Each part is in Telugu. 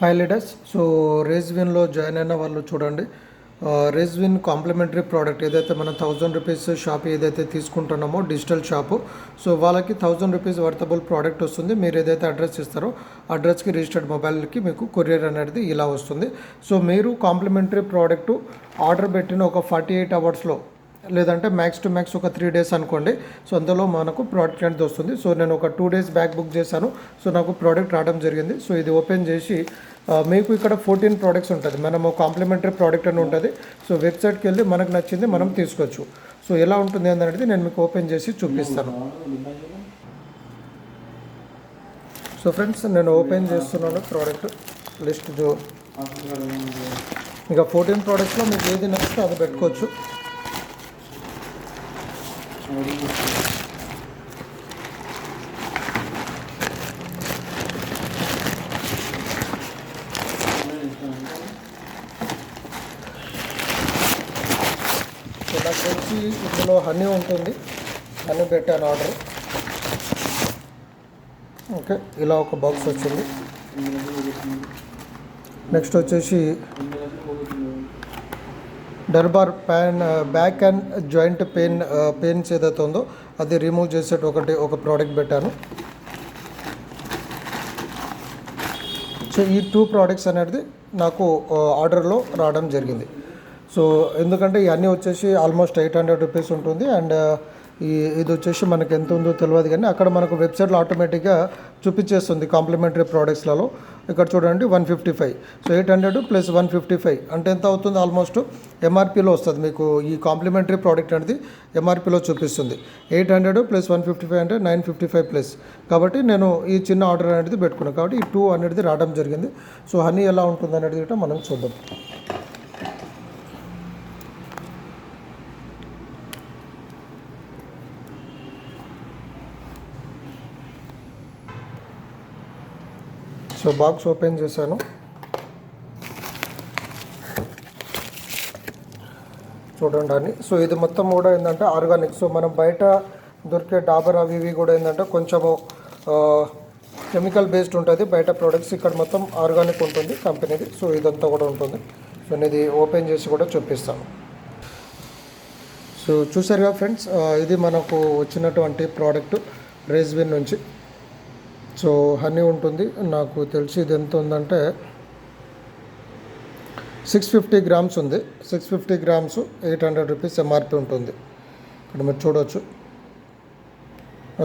హాయ్ లీడర్స్ సో రేజ్విన్లో జాయిన్ అయిన వాళ్ళు చూడండి. రేజ్విన్ కాంప్లిమెంటరీ ప్రోడక్ట్ ఏదైతే మనం థౌజండ్ రూపీస్ షాప్ ఏదైతే తీసుకుంటున్నామో డిజిటల్ షాపు సో వాళ్ళకి థౌజండ్ రూపీస్ వర్తబుల్ ప్రోడక్ట్ వస్తుంది. మీరు ఏదైతే అడ్రస్ ఇస్తారో అడ్రస్కి రిజిస్టర్డ్ మొబైల్కి మీకు కొరియర్ అనేది ఇలా వస్తుంది. సో మీరు కాంప్లిమెంటరీ ప్రోడక్ట్ ఆర్డర్ పెట్టిన ఒక ఫార్టీ ఎయిట్ అవర్స్లో లేదంటే మ్యాక్స్ టు మ్యాక్స్ ఒక త్రీ డేస్ అనుకోండి. సో అందులో మనకు ప్రోడక్ట్ అనేది వస్తుంది. సో నేను ఒక టూ డేస్ బ్యాక్ బుక్ చేశాను. సో నాకు ప్రోడక్ట్ రావడం జరిగింది. సో ఇది ఓపెన్ చేసి మీకు ఇక్కడ ఫోర్టీన్ ప్రోడక్ట్స్ ఉంటుంది. మనము కాంప్లిమెంటరీ ప్రోడక్ట్ అని ఉంటుంది. సో వెబ్సైట్కి వెళ్ళి మనకు నచ్చింది మనం తీసుకోవచ్చు. సో ఎలా ఉంటుంది అనేది నేను మీకు ఓపెన్ చేసి చూపిస్తాను. సో ఫ్రెండ్స్ నేను ఓపెన్ చేస్తున్నాను ప్రోడక్ట్ లిస్ట్ ఇంకా ఫోర్టీన్ ప్రోడక్ట్స్లో మీకు ఏది నచ్చితే అది పెట్టుకోవచ్చు. నాకు తెలిసి ఇందులో హనీ ఉంటుంది. హనీ పెట్టాను ఆర్డర్. ఓకే ఇలా ఒక బాక్స్ వచ్చింది. నెక్స్ట్ వచ్చేసి డర్బార్ pan back and joint pain pains ఏదైతే ఉందో అది రిమూవ్ చేసేట ఒకటి ఒక ప్రోడక్ట్ పెట్టాను. సో ఈ టూ ప్రోడక్ట్స్ అనేది నాకు ఆర్డర్లో రావడం జరిగింది. సో ఎందుకంటే ఇవన్నీ వచ్చేసి ఆల్మోస్ట్ ఎయిట్ హండ్రెడ్ రూపీస్ ఉంటుంది అండ్ ఇది వచ్చేసి మనకు ఎంత ఉందో తెలియదు కానీ అక్కడ మనకు వెబ్సైట్లో ఆటోమేటిక్గా చూపించేస్తుంది కాంప్లిమెంటరీ ప్రోడక్ట్స్లలో ఇక్కడ చూడండి one fifty five. So eight hundred plus one fifty five. అంటే ఎంత అవుతుంది? ఆల్మోస్ట్ ఎంఆర్పీలో వస్తుంది మీకు ఈ కాంప్లిమెంటరీ ప్రోడక్ట్ అనేది ఎంఆర్పీలో చూపిస్తుంది. Eight hundred plus one fifty five అంటే నైన్ ఫిఫ్టీ ఫైవ్ ప్లస్. కాబట్టి నేను ఈ చిన్న ఆర్డర్ అనేది పెట్టుకున్నాను కాబట్టి ఈ టూ అనేది రావడం జరిగింది. సో హనీ ఎలా ఉంటుంది అనేది మనం చూద్దాం. సో బాక్స్ ఓపెన్ చేశాను. చూడండి అని. సో ఇది మొత్తం కూడా ఏంటంటే ఆర్గానిక్. సో మనం బయట దొరికే డాబర్ అవి ఇవి కూడా ఏంటంటే కొంచెము కెమికల్ బేస్డ్ ఉంటుంది. బయట ప్రోడక్ట్స్ ఇక్కడ మొత్తం ఆర్గానిక్ ఉంటుంది కంపెనీది. సో ఇదంతా కూడా ఉంటుంది. సో నేను ఇది ఓపెన్ చేసి కూడా చూపిస్తాను. సో చూసారుగా ఫ్రెండ్స్ ఇది మనకు వచ్చినటువంటి ప్రోడక్ట్ రేజ్విన్ నుంచి. సో హనీ ఉంటుంది. నాకు తెలిసి ఇది ఎంత ఉందంటే సిక్స్ ఫిఫ్టీ గ్రామ్స్ ఉంది. Six fifty grams eight hundred rupees MRP ఉంటుంది. ఇక్కడ మీరు చూడవచ్చు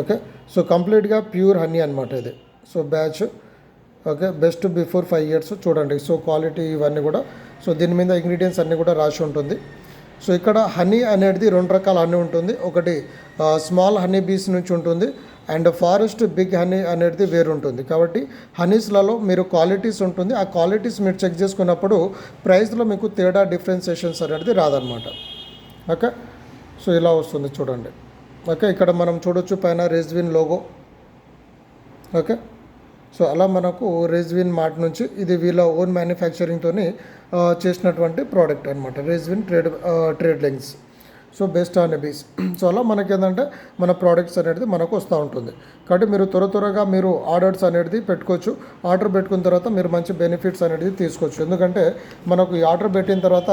ఓకే సో కంప్లీట్గా ప్యూర్ హనీ అనమాట ఇది. So batch okay best before five years చూడండి. సో క్వాలిటీ ఇవన్నీ కూడా. సో దీని మీద ఇంగ్రీడియంట్స్ అన్నీ కూడా రాసి ఉంటుంది. సో ఇక్కడ హనీ అనేది రెండు రకాల హనీ ఉంటుంది. ఒకటి స్మాల్ హనీ బీస్ నుంచి ఉంటుంది. అండ్ ఫారెస్ట్ బిగ్ హనీ అనేది వేరు ఉంటుంది కాబట్టి హనీస్లలో మీరు క్వాలిటీస్ ఉంటుంది. ఆ క్వాలిటీస్ మీరు చెక్ చేసుకున్నప్పుడు ప్రైస్లో మీకు తేడా డిఫరెన్సియేషన్స్ అనేది రాదనమాట ఓకే? సో ఇలా వస్తుంది చూడండి. ఓకే? ఇక్కడ మనం చూడొచ్చు పైన రెజ్విన్ లోగో. ఓకే? సో అలా మనకు రెజ్విన్ మార్ట్ నుంచి ఇది వీళ్ళ ఓన్ మ్యానుఫ్యాక్చరింగ్తో చేసినటువంటి ప్రోడక్ట్ అనమాట రెజ్విన్ trade trade links. So best on bees so అలా మనకి ఏంటంటే మన ప్రోడక్ట్స్ అనేది మనకు వస్తూ ఉంటుంది. కాబట్టి మీరు త్వర త్వరగా మీరు ఆర్డర్స్ అనేది పెట్టుకోవచ్చు. ఆర్డర్ పెట్టుకున్న తర్వాత మీరు మంచి బెనిఫిట్స్ అనేది తీసుకోవచ్చు. ఎందుకంటే మనకు ఈ ఆర్డర్ పెట్టిన తర్వాత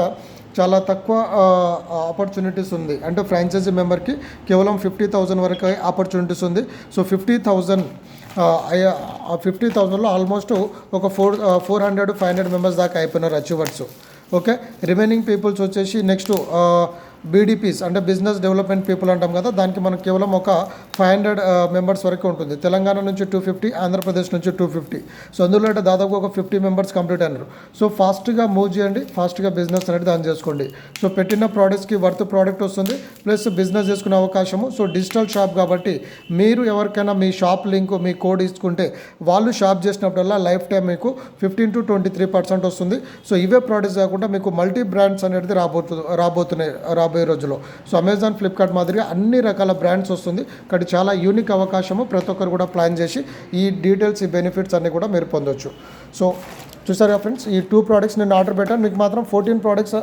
చాలా తక్కువ ఆపర్చునిటీస్ ఉంది. అంటే ఫ్రాంచైజీ మెంబర్కి కేవలం ఫిఫ్టీ థౌజండ్ వరకు ఆపర్చునిటీస్ ఉంది. సో ఫిఫ్టీ థౌజండ్ ఫిఫ్టీ థౌజండ్లో ఆల్మోస్ట్ ఒక four four hundred five hundred members దాకా అయిపోయినారు అచీవర్స్. ఓకే? రిమైనింగ్ పీపుల్స్ వచ్చేసి నెక్స్ట్ బీడీపీస్ అంటే బిజినెస్ డెవలప్మెంట్ పీపుల్ అంటాం కదా దానికి మనం కేవలం ఒక ఫైవ్ హండ్రెడ్ మెంబర్స్ వరకు ఉంటుంది. తెలంగాణ నుంచి టూ ఫిఫ్టీ ఆంధ్రప్రదేశ్ నుంచి టూ ఫిఫ్టీ సో అందులో అంటే దాదాపు ఒక ఫిఫ్టీ మెంబర్స్ కంప్లీట్ అయినారు. సో ఫాస్ట్గా మూవ్ చేయండి ఫాస్ట్గా బిజినెస్ అనేది దాని చేసుకోండి. సో పెట్టిన ప్రోడక్ట్స్కి వర్త్ ప్రోడక్ట్ వస్తుంది ప్లస్ బిజినెస్ చేసుకునే అవకాశము. సో డిజిటల్ షాప్ కాబట్టి మీరు ఎవరికైనా మీ షాప్ లింక్ మీ కోడ్ ఇచ్చుకుంటే వాళ్ళు షాప్ చేసినప్పుడల్లా లైఫ్ టైం మీకు fifteen to twenty three percent వస్తుంది. సో ఇవే ప్రోడక్ట్స్ కాకుండా మీకు మల్టీ బ్రాండ్స్ అనేది రాబోతు రాబోతున్నాయి రాబోయే రోజుల్లో. సో అమెజాన్ ఫ్లిప్కార్ట్ మాదిరిగా అన్ని రకాల బ్రాండ్స్ వస్తుంది. ఇక్కడ చాలా యూనిక్ అవకాశము ప్రతి ఒక్కరు కూడా ప్లాన్ చేసి ఈ డీటెయిల్స్ ఈ బెనిఫిట్స్ అన్నీ కూడా మీరు పొందొచ్చు. సో చూసారుగా ఫ్రెండ్స్ ఈ టూ ప్రోడక్ట్స్ నేను ఆర్డర్ పెట్టాను. మీకు మాత్రం ఫోర్టీన్ ప్రోడక్ట్స్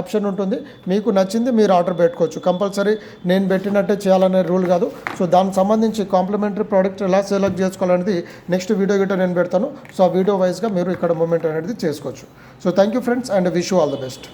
ఆప్షన్ ఉంటుంది. మీకు నచ్చింది మీరు ఆర్డర్ పెట్టుకోవచ్చు. కంపల్సరీ నేను పెట్టినట్టే చేయాలనే రూల్ కాదు. సో దానికి సంబంధించి కాంప్లిమెంటరీ ప్రోడక్ట్ ఎలా సెలెక్ట్ చేసుకోవాలనేది నెక్స్ట్ వీడియో గిట్ట నేను పెడతాను. సో ఆ వీడియో వైజ్గా మీరు ఇక్కడ మూమెంట్ అనేది చేసుకోవచ్చు. So thank you friends and wish all the best